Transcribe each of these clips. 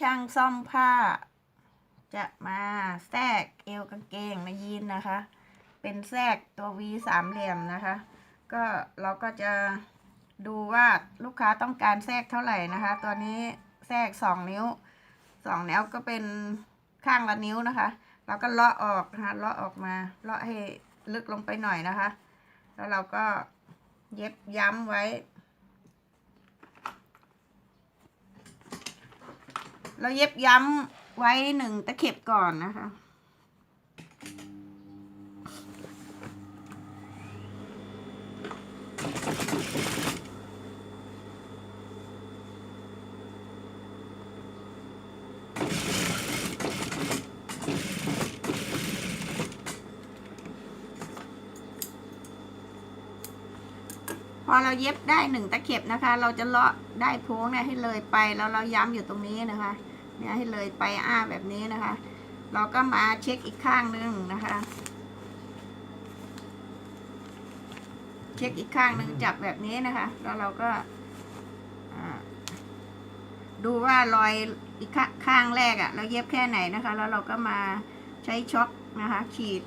ช่างซ่อมผ้า จะมาแทรกเอวกางเกงในยีนนะคะ เป็นแทรกตัว V สามเหลี่ยมนะคะ ก็เราก็จะดูว่าลูกค้าต้องการแทรกเท่าไหร่นะคะ ตัวนี้แทรกสองนิ้วสองนิ้วก็เป็นข้างละนิ้วนะคะ เราก็เลาะออกนะคะเลาะออกมาเลาะให้ลึกลงไปหน่อยนะคะ แล้วเราก็เย็บย้ำไว้ เราเย็บย้ำไว้หนึ่งตะเข็บก่อนนะคะ พอเราเย็บได้หนึ่งตะเข็บนะคะ เราจะเลาะได้โพ้งเนี่ยให้เลยไปแล้วเราย้ำอยู่ตรงนี้นะคะ เนี่ยให้เลยไปอ้าแบบนี้นะคะ เราก็มาเช็คอีกข้างหนึงนะคะ เช็คอีกข้างหนึ่งจับแบบนี้นะคะ แล้วเราก็ดูว่ารอยอีกข้าข้างแรกอะ่ะ เราเย็บแค่ไหนนะคะ แล้วเราก็มาใช้ช็อคนะคะ ขีด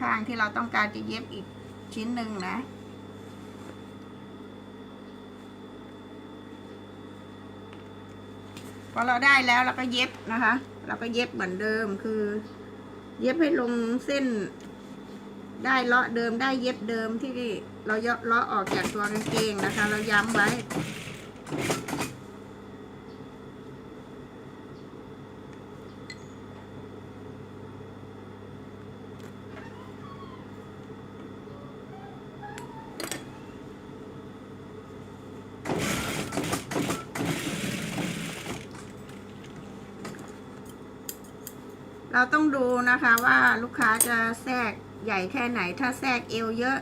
ข้างที่เราต้องการจะเย็บอีกชิ้นหนึ่งนะ พอเราได้แล้วเราก็เย็บนะคะ เราก็เย็บเหมือนเดิมคือ เย็บให้ลงเส้น ได้เลาะเดิมได้เย็บเดิมที่เราเลาะออกจากตัวกางเกงนะคะ เราย้ำไว้ เราต้องดูนะคะว่าลูกค้าจะแทรกใหญ่แค่ไหน ถ้าแทรกเอวเยอะ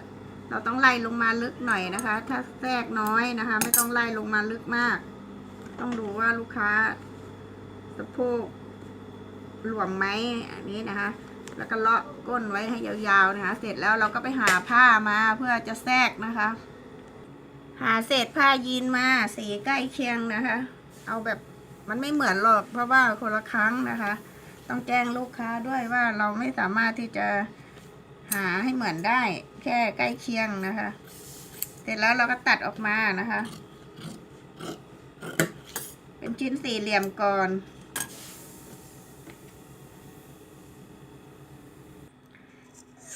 เราต้องไล่ลงมาลึกหน่อยนะคะ ถ้าแทรกน้อยนะคะ ไม่ต้องไล่ลงมาลึกมาก ต้องดูว่าลูกค้าสะโพกหลวมไหมอันนี้นะคะ แล้วก็เลาะก้นไว้ให้ยาวๆนะคะ เสร็จแล้วเราก็ไปหาผ้ามาเพื่อจะแทรกนะคะ หาเศษผ้ายีนมาสีใกล้เคียงนะคะ เอาแบบมันไม่เหมือนหรอกเพราะว่าคนละครั้งนะคะ ต้องแจ้งลูกค้าด้วยว่าเราไม่สามารถที่จะหาให้เหมือนได้ แค่ใกล้เคียงนะคะ เสร็จแล้วเราก็ตัดออกมานะคะ เป็นชิ้นสี่เหลี่ยมก่อน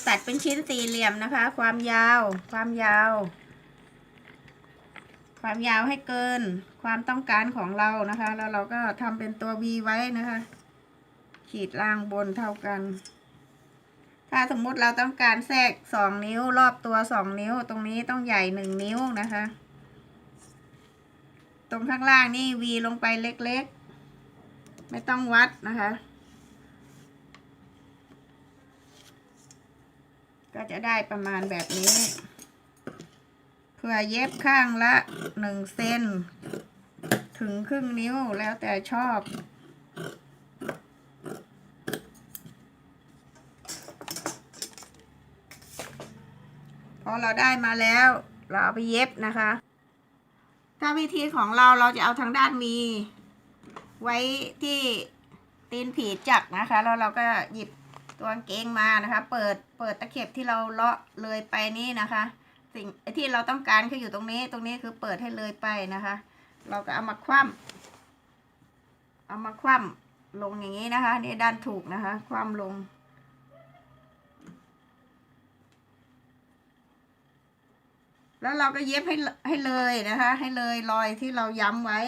ตัดเป็นชิ้นสี่เหลี่ยมนะคะ ความยาว ความยาว ความยาวให้เกิน ความต้องการของเรานะคะ แล้วเราก็ทำเป็นตัว V ไว้นะคะ ขีดล่างบนเท่ากัน ถ้าสมมุติเราต้องการแทรกสองนิ้วรอบตัวสองนิ้ว ตรงนี้ต้องใหญ่หนึ่งนิ้วนะคะ ตรงข้างล่างนี่วีลงไปเล็กๆ ไม่ต้องวัดนะคะ ก็จะได้ประมาณแบบนี้ เพื่อเย็บข้างละหนึ่งเซนถึงครึ่งนิ้วแล้วแต่ชอบ อเราได้มาแล้ว เราเอาไปเย็บนะคะ ถ้าวิธีของเราเราจะเอาทางด้านมี ไว้ที่ตีนผีจักนะคะ แล้วเราก็หยิบตัวเกงมานะคะ เปิดเปิดตะเข็บที่เราเลาะเลยไปนี่นะคะ สิ่งที่เราต้องการคืออยู่ตรงนี้ ตรงนี้คือเปิดให้เลยไปนะคะ เราก็เอามาคว่ำเอามาคว่ำลงอย่างนี้นะคะ นี่ด้านถูกนะคะ คว่ำลง แล้วเราก็เย็บให้ให้เลยนะคะ ให้เลยรอยที่เราย้ำไว้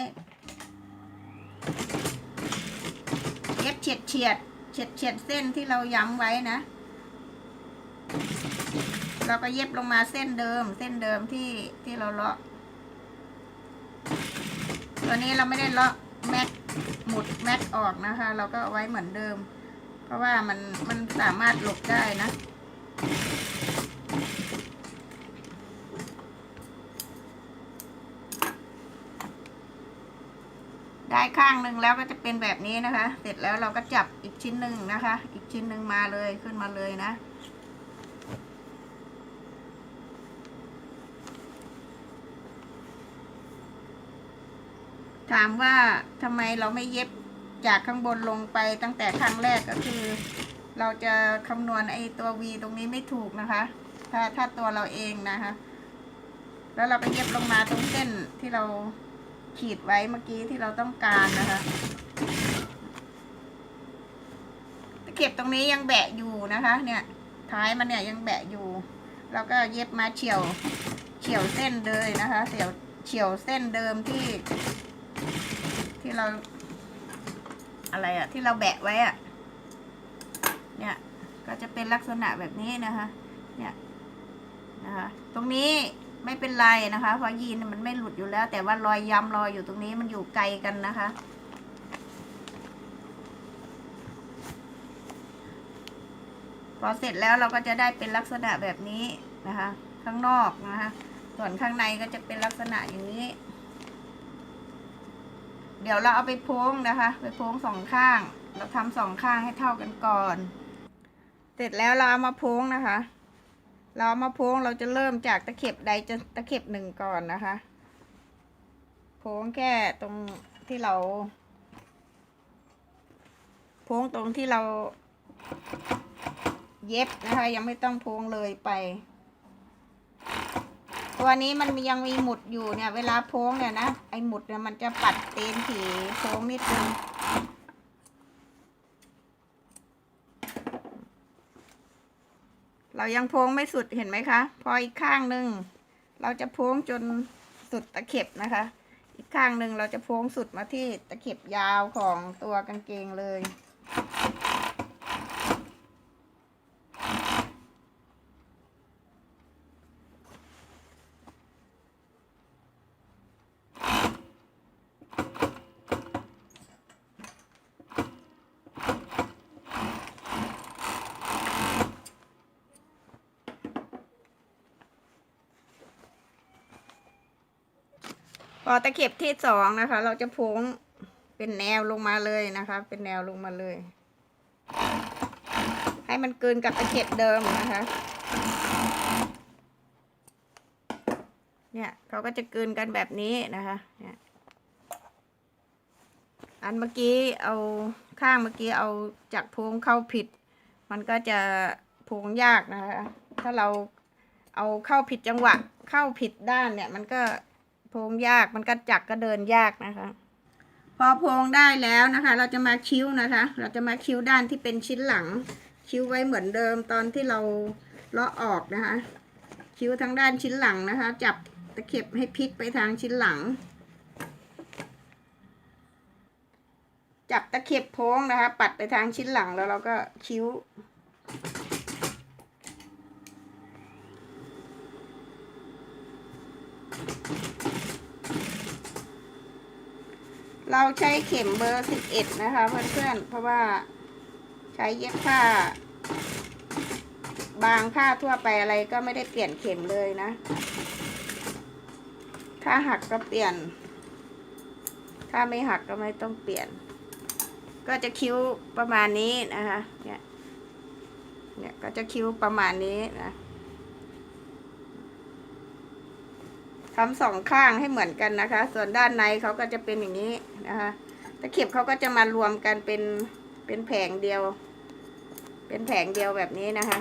เย็บเฉียดเฉียดเฉียดเฉียดเส้นที่เราย้ำไว้นะ เราก็เย็บลงมาเส้นเดิม เส้นเดิมที่ที่เราเลาะ ตัวนี้เราไม่ได้เลาะแม็กหมุดแม็กออกนะคะ เราก็เอาไว้เหมือนเดิม เพราะว่ามันมันสามารถหลบได้นะ ข้างหนึ่งแล้วก็จะเป็นแบบนี้นะคะ เสร็จแล้วเราก็จับอีกชิ้นหนึ่งนะคะ อีกชิ้นหนึ่งมาเลยขึ้นมาเลยนะ ถามว่าทำไมเราไม่เย็บจากข้างบนลงไปตั้งแต่ครั้งแรกก็คือ เราจะคำนวณไอ้ตัว V ตรงนี้ไม่ถูกนะคะ ถ้าถ้าตัวเราเองนะคะ แล้วเราไปเย็บลงมาตรงเส้นที่เรา ขีดไว้เมื่อกี้ที่เราต้องการนะคะตะเข็บตรงนี้ยังแบะอยู่นะคะ เนี่ย ท้ายมันเนี่ยยังแบะอยู่ แล้วก็เย็บมาเฉียวเฉียวเส้นเลยนะคะเฉียวเฉียวเส้นเดิมที่ ที่เรา อะไรอะที่เราแบะไว้อะเนี่ยก็จะเป็นลักษณะแบบนี้นะคะ เนี่ยนะคะ ตรงนี้ ไม่เป็นไรนะคะ เพราะยีนมันไม่หลุดอยู่แล้ว แต่ว่ารอยย้ำรอยอยู่ตรงนี้มันอยู่ไกลกันนะคะ พอเสร็จแล้วเราก็จะได้เป็นลักษณะแบบนี้นะคะ ข้างนอกนะคะ ส่วนข้างในก็จะเป็นลักษณะอย่างนี้ เดี๋ยวเราเอาไปโพ้งนะคะ ไปโพ้งสองข้าง เราทำสองข้างให้เท่ากันก่อน เสร็จแล้วเราเอามาโพ้งนะคะ เรามาโพ้งเราจะเริ่มจากตะเข็บใดจะตะเข็บหนึ่งก่อนนะคะ โพ้งแค่ตรงที่เรา โพ้งตรงที่เรา เย็บนะคะ ยังไม่ต้องโพ้งเลยไป ตัวนี้มันยังมีหมุดอยู่เนี่ย เวลาโพ้งเนี่ยนะไอหมุดเนี่ยมันจะปัดเต็นถี่โค้งนิดนึง เรายังโพ้งไม่สุดเห็นไหมคะ พออีกข้างหนึ่งเราจะโพ้งจนสุดตะเข็บนะคะ อีกข้างหนึ่งเราจะโพ้งสุดมาที่ตะเข็บยาวของตัวกางเกงเลย อตะเข็บที่สองนะคะ เราจะโพ้งเป็นแนวลงมาเลยนะคะ เป็นแนวลงมาเลย ให้มันเกลืนกับตะเข็บเดิมนะคะ เนี่ยเขาก็จะเกลืนกันแบบนี้นะคะเนี่ยอันเมื่อกี้เอาข้างเมื่อกี้เอาจากโพงเข้าผิด มันก็จะโพงยากนะคะ ถ้าเราเอาเข้าผิดจังหวะเข้าผิดด้านเนี่ย มันก็ โพงยากมันก็จักก็เดินยากนะคะ พอโพงได้แล้วนะคะ เราจะมาคิ้วนะคะ เราจะมาคิ้วด้านที่เป็นชิ้นหลัง คิ้วไว้เหมือนเดิมตอนที่เราเลาะออกนะคะ คิ้วทางด้านชิ้นหลังนะคะ จับตะเข็บให้พลิกไปทางชิ้นหลัง จับตะเข็บโพงนะคะ ปัดไปทางชิ้นหลังแล้วเราก็คิ้ว เราใช้เข็มเบอร์สิบเอ็ดนะคะเพื่อนๆเพราะว่าใช้เย็บผ้า บางผ้าทั่วไปอะไรก็ไม่ได้เปลี่ยนเข็มเลยนะ ถ้าหักก็เปลี่ยน ถ้าไม่หักก็ไม่ต้องเปลี่ยน ก็จะคิ้วประมาณนี้นะคะ เนี่ย เนี่ยก็จะคิ้วประมาณนี้นะ ทำสองข้างให้เหมือนกันนะคะ ส่วนด้านในเขาก็จะเป็นอย่างนี้นะคะตะเข็บเขาก็จะมารวมกันเป็นเป็นแผงเดียว เป็นแผงเดียวแบบนี้นะคะ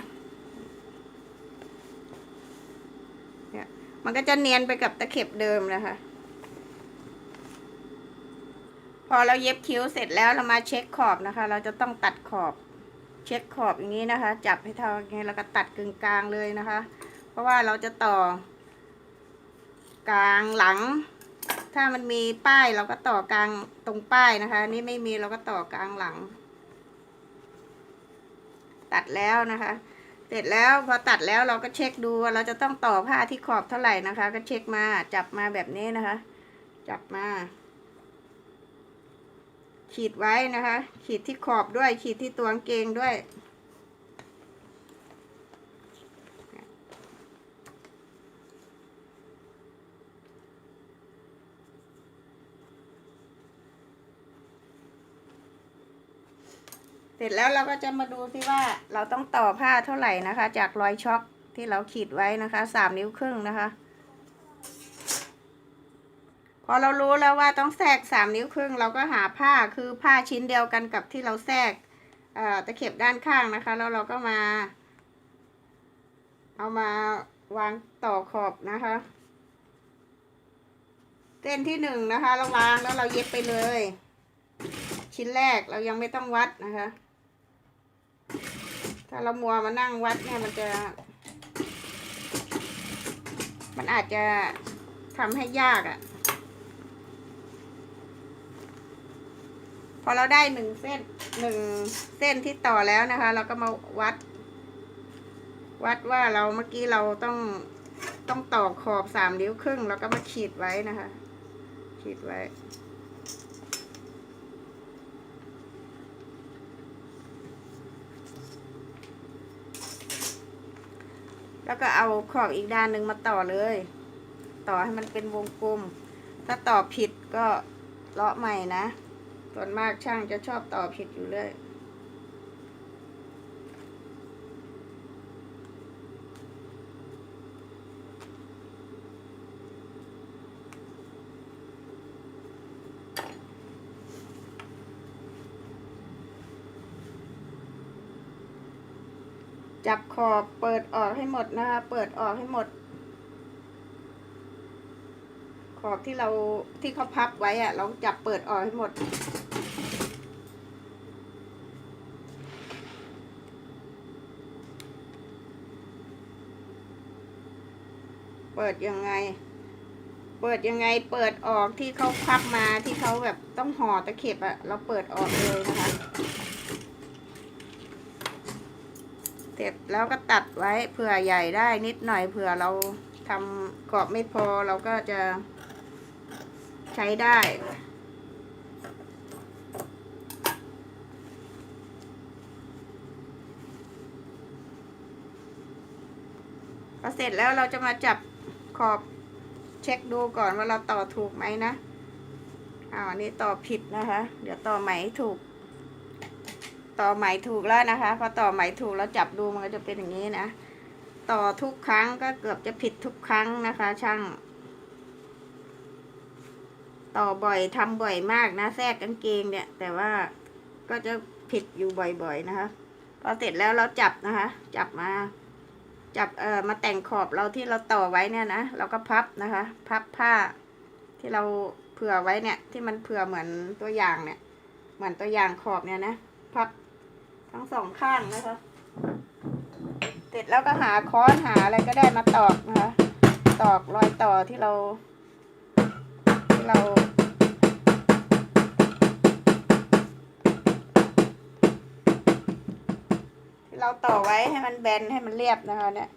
เนี่ยมันก็จะเนียนไปกับตะเข็บเดิมนะคะ พอเราเย็บคิ้วเสร็จแล้วเรามาเช็คขอบนะคะ เราจะต้องตัดขอบ เช็คขอบอย่างนี้นะคะ จับให้เท่ากันแล้วก็ตัดกึ่งกลางเลยนะคะ เพราะว่าเราจะต่อ กลางหลัง ถ้ามันมีป้ายเราก็ต่อกลางตรงป้ายนะคะ นี่ไม่มีเราก็ต่อกลางหลัง ตัดแล้วนะคะ เสร็จแล้วพอตัดแล้วเราก็เช็คดูว่าเราจะต้องต่อผ้าที่ขอบเท่าไหร่นะคะ ก็เช็คมาจับมาแบบนี้นะคะ จับมาขีดไว้นะคะ ขีดที่ขอบด้วย ขีดที่ตัวกางเกงด้วย เสร็จแล้วเราก็จะมาดูซิว่าเราต้องต่อผ้าเท่าไหร่นะคะ จากรอยช็อคที่เราขีดไว้นะคะสามนิ้วครึ่งนะคะพพอเรารู้แล้วว่าต้องแทรกสามนิ้วครึ่ง เราก็หาผ้าคือผ้าชิ้นเดียวกันกับที่เราแทรกเอ่อตะเข็บด้านข้างนะคะ แล้วเราก็มา เอามาวางต่อขอบนะคะเส้นที่หนึ่งนะคะเราวางแล้วเราเย็บไปเลย ชิ้นแรกเรายังไม่ต้องวัดนะคะ ถ้าเรามัวมานั่งวัดเนี่ยมันจะ มันอาจจะทำให้ยากอะ่ะ พอเราได้หนึ่งเส้นหนึ่งเส้นที่ต่อแล้วนะคะ เราก็มาวัด วัดว่าเราเมื่อกี้เราต้องต้องต่อขอบสามนิ้วครึ่ง แล้วก็มาขีดไว้นะคะ ขีดไว้ แล้วก็เอาขอบอีกด้านหนึ่งมาต่อเลย ต่อให้มันเป็นวงกลม ถ้าต่อผิดก็เลาะใหม่นะส่วนมากช่างจะชอบต่อผิดอยู่เลย จับขอบเปิดออกให้หมดนะคะ เปิดออกให้หมด ขอบที่เราที่เขาพับไว้อะเราจับเปิดออกให้หมด เปิดยังไง เปิดยังไง เปิดออกที่เขาพับมาที่เขาแบบต้องห่อตะเข็บอะเราเปิดออกเลยนะคะ เสร็จแล้วก็ตัดไว้เผื่อใหญ่ได้นิดหน่อยเผื่อเราทำกรอบไม่พอเราก็จะใช้ได้ พอเสร็จแล้วเราจะมาจับขอบเช็คดูก่อนว่าเราต่อถูกไหมนะอ่าอันนี้ต่อผิดนะคะ เดี๋ยวต่อไหม่ถูก ต่อไหมถูกแล้วนะคะ พอต่อไหมถูกแล้วจับดูมันก็จะเป็นอย่างนี้นะ ต่อทุกครั้งก็เกือบจะผิดทุกครั้งนะคะ ช่าง ต่อบ่อยทำบ่อยมากนะ แทรกกางเกงเนี่ย แต่ว่าก็จะผิดอยู่บ่อยๆนะคะ พอเสร็จแล้วเราจับนะคะ จับมา จับเอ่อมาแต่งขอบเราที่เราต่อไว้เนี่ยนะ เราก็พับนะคะ พับผ้าที่เราเผื่อไว้เนี่ย ที่มันเผื่อเหมือนตัวอย่างเนี่ย เหมือนตัวอย่างขอบเนี่ยนะ พับ ทั้งสองข้างนะคะ เสร็จแล้วก็หาค้อนหาอะไรก็ได้มาตอกนะคะ ตอกรอยต่อที่เรา ที่เรา ที่เราต่อไว้ให้มันแบนให้มันเรียบนะคะเนี่ย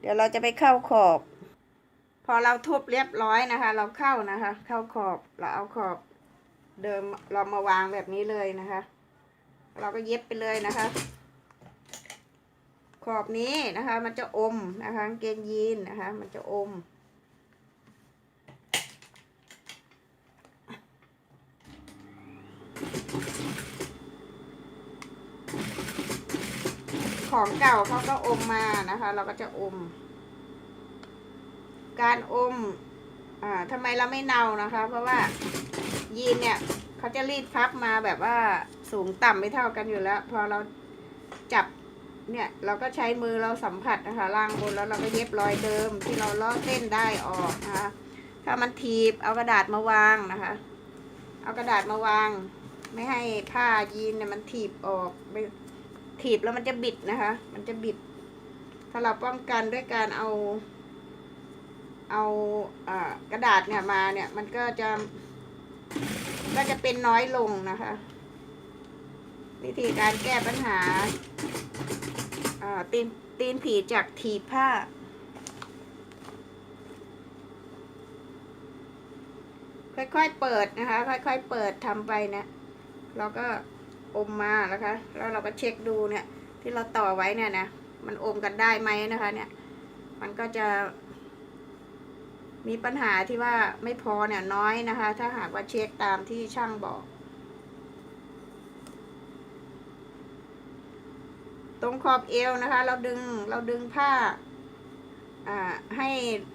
เดี๋ยวเราจะไปเข้าขอบ พอเราทุบเรียบร้อยนะคะ เราเข้านะคะ เข้าขอบเราเอาขอบเดิมเรามาวางแบบนี้เลยนะคะ เราก็เย็บไปเลยนะคะ ขอบนี้นะคะ มันจะอมนะคะกางเกงยีนนะคะ มันจะอม ของเก่าเขาก็อมมานะคะ เราก็จะอม การอมอ่าทำไมเราไม่เนานะคะ เพราะว่ายีนเนี่ยเขาจะรีดพับมาแบบว่า สูงต่ำไม่เท่ากันอยู่แล้ว พอเราจับเนี่ยเราก็ใช้มือเราสัมผัสนะคะล่างบนแล้วเราก็เย็บรอยเดิมที่เราลอกเส้นได้ออกนะคะถ้ามันทีบเอากระดาษมาวางนะคะ เอากระดาษมาวาง ไม่ให้ผ้ายีนเนี่ยมันถีบออกไม่ถีบแล้วมันจะบิดนะคะ มันจะบิด ถ้าเราป้องกันด้วยการเอา เอาอากระดาษเนี่ยมาเนี่ยมันก็จะก็จะเป็นน้อยลงนะคะ วิธีการแก้ปัญหาตีนตีนผีจากถีบผ้า ค่อยๆเปิดนะคะ ค่อยๆเปิดทำไปเนี่ยเราก็อมมาแล้วคะ แล้วเราก็เช็คดูเนี่ย ที่เราต่อไว้เนี่ยนะมันอมกันได้ไหมนะคะ เนี่ย มันก็จะ มีปัญหาที่ว่าไม่พอเนี่ยน้อยนะคะ ถ้าหากว่าเช็คตามที่ช่างบอก ตรงขอบเอวนะคะ เราดึงเราดึงผ้าอ่าให้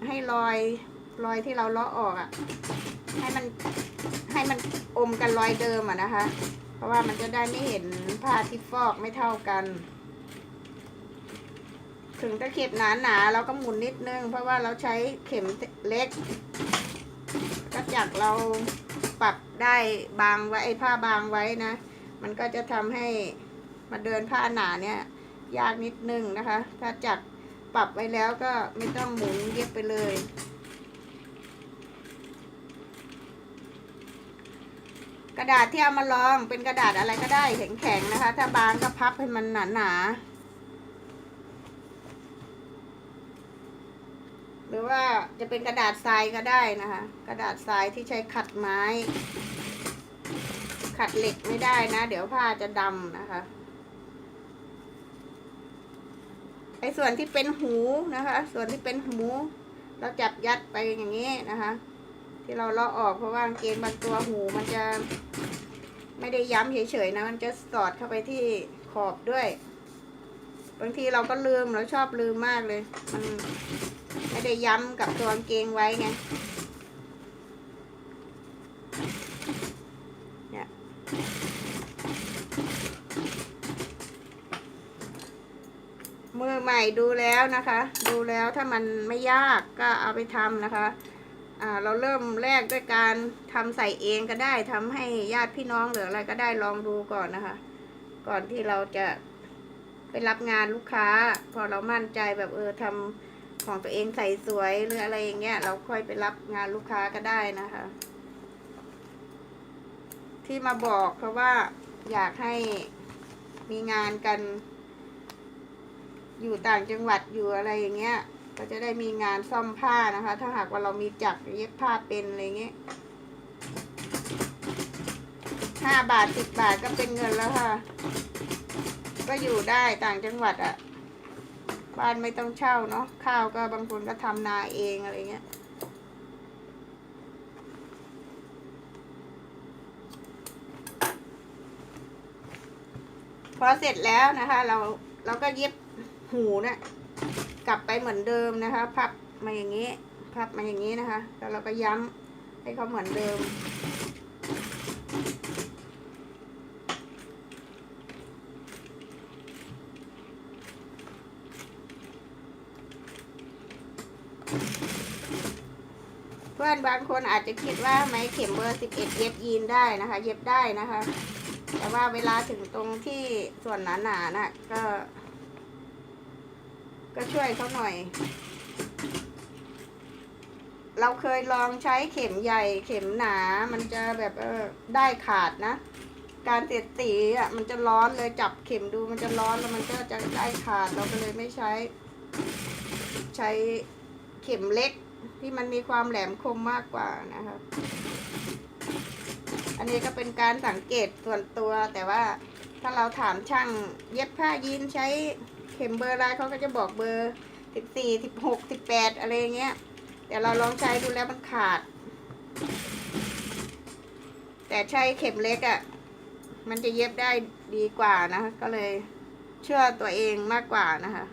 ให้รอยรอยที่เราเลาะออกอะ่ะ ให้มันให้มันอมกันรอยเดิมอะนะคะ เพราะว่ามันจะได้ไม่เห็นผ้าที่ฟอกไม่เท่ากัน ถึงตะเข็บหนาหนาเราก็หมุนนิดนึง เพราะว่าเราใช้เข็มเล็กกระจักเราปรับได้บางไว้ไอ้ผ้าบางไว้นะ มันก็จะทำให้มาเดินผ้าหนาเนี่ย ยากนิดนึงนะคะ ถ้าจักปรับไว้แล้วก็ไม่ต้องหมุนเย็บไปเลย กระดาษที่เอามาลองเป็นกระดาษอะไรก็ได้แข็งๆนะคะ ถ้าบางก็พับให้มันหนาๆหรือว่าจะเป็นกระดาษทรายก็ได้นะคะ กระดาษทรายที่ใช้ขัดไม้ ขัดเหล็กไม่ได้นะ เดี๋ยวผ้าจะดำนะคะ ไอ้ส่วนที่เป็นหูนะคะ ส่วนที่เป็นหู เราจับยัดไปอย่างนี้นะคะ ที่เราเลาะออกเพราะว่ากางเกงบางตัวหูมันจะ ไม่ได้ย้ำเฉยๆนะ มันจะสอดเข้าไปที่ขอบด้วย บางทีเราก็ลืมเราชอบลืมมากเลย มันไม่ได้ย้ำกับตัวเกงไว้ไงเนี่ย มือใหม่ดูแล้วนะคะ ดูแล้วถ้ามันไม่ยากก็เอาไปทำนะคะอ่าเราเริ่มแรกด้วยการทำใส่เองก็ได้ทำให้ญาติพี่น้องหรืออะไรก็ได้ลองดูก่อนนะคะ ก่อนที่เราจะไปรับงานลูกค้า พอเรามั่นใจแบบเออทำของตัวเองใส่สวยหรืออะไรอย่างเงี้ย เราค่อยไปรับงานลูกค้าก็ได้นะคะ ที่มาบอกเพราะว่าอยากให้มีงานกัน อยู่ต่างจังหวัดอยู่อะไรอย่างเงี้ย ก็จะได้มีงานซ่อมผ้านะคะ ถ้าหากว่าเรามีจักรเย็บผ้าเป็นอะไรเงี้ยห้าบาทสิบบาทก็เป็นเงินแล้วค่ะ ก็อยู่ได้ต่างจังหวัดอะ่ะ บ้านไม่ต้องเช่าเนาะข้าวก็บางคนก็ทำนาเองอะไรเงี้ยพอเสร็จแล้วนะคะ เราเราก็เย็บ หูเนะี่ยกลับไปเหมือนเดิมนะคะ พับมาอย่างนี้ พับมาอย่างนี้นะคะ แล้วเราก็ย้ำให้เขาเหมือนเดิม เพื่อนบางคนอาจจะคิดว่าไม้เข็มเบอร์สิบเอ็ดเย็บยีนได้นะคะ เย็บได้นะคะ แต่ว่าเวลาถึงตรงที่ส่วนหนาๆนะน่ะก็ ก็ช่วยเขาหน่อย เราเคยลองใช้เข็มใหญ่เข็มหนา มันจะแบบเออได้ขาดนะ การเสียดสีอะมันจะร้อนเลยจับเข็มดูมันจะร้อนแล้วมันก็จะได้ขาดเราก็เลยไม่ใช้ ใช้เข็มเล็กที่มันมีความแหลมคมมากกว่านะคะอันนี้ก็เป็นการสังเกตส่วนตัวแต่ว่าถ้าเราถามช่างเย็บผ้ายีนใช้ ข็มเบอร์อะไรเขาก็จะบอกเบอร์สิบสี่สิบหกสิบแปดอะไรเงี้ยแต่เราลองใช้ดูแล้วมันขาด แต่ใช้เข็มเล็กอะ่ะ มันจะเย็บได้ดีกว่านะคะก็เลยเชื่อตัวเองมากกว่านะคะ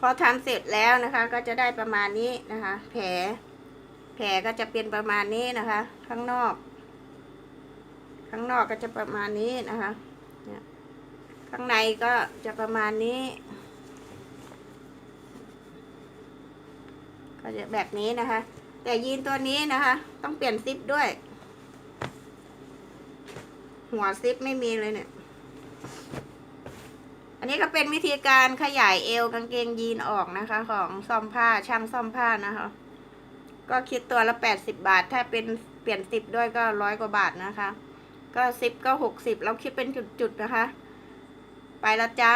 พอทำเสร็จแล้วนะคะ ก็จะได้ประมาณนี้นะคะ แผล แผลก็จะเป็นประมาณนี้นะคะ ข้างนอก ข้างนอกก็จะประมาณนี้นะคะเนี่ยข้างในก็จะประมาณนี้ ก็จะแบบนี้นะคะ แต่ยีนตัวนี้นะคะ ต้องเปลี่ยนซิปด้วย หัวซิปไม่มีเลยเนี่ยอันนี้ก็เป็นวิธีการขยายเอวกางเกงยีนออกนะคะ ของซ่อมผ้าช่างซ่อมผ้านะคะ ก็คิดตัวละแปดสิบบาท ถ้าเป็นเปลี่ยนซิปด้วยก็ร้อยกว่าบาทนะคะ ก็สิบก็หกสิบเราคิดเป็นจุดๆนะคะ ไปละจ้า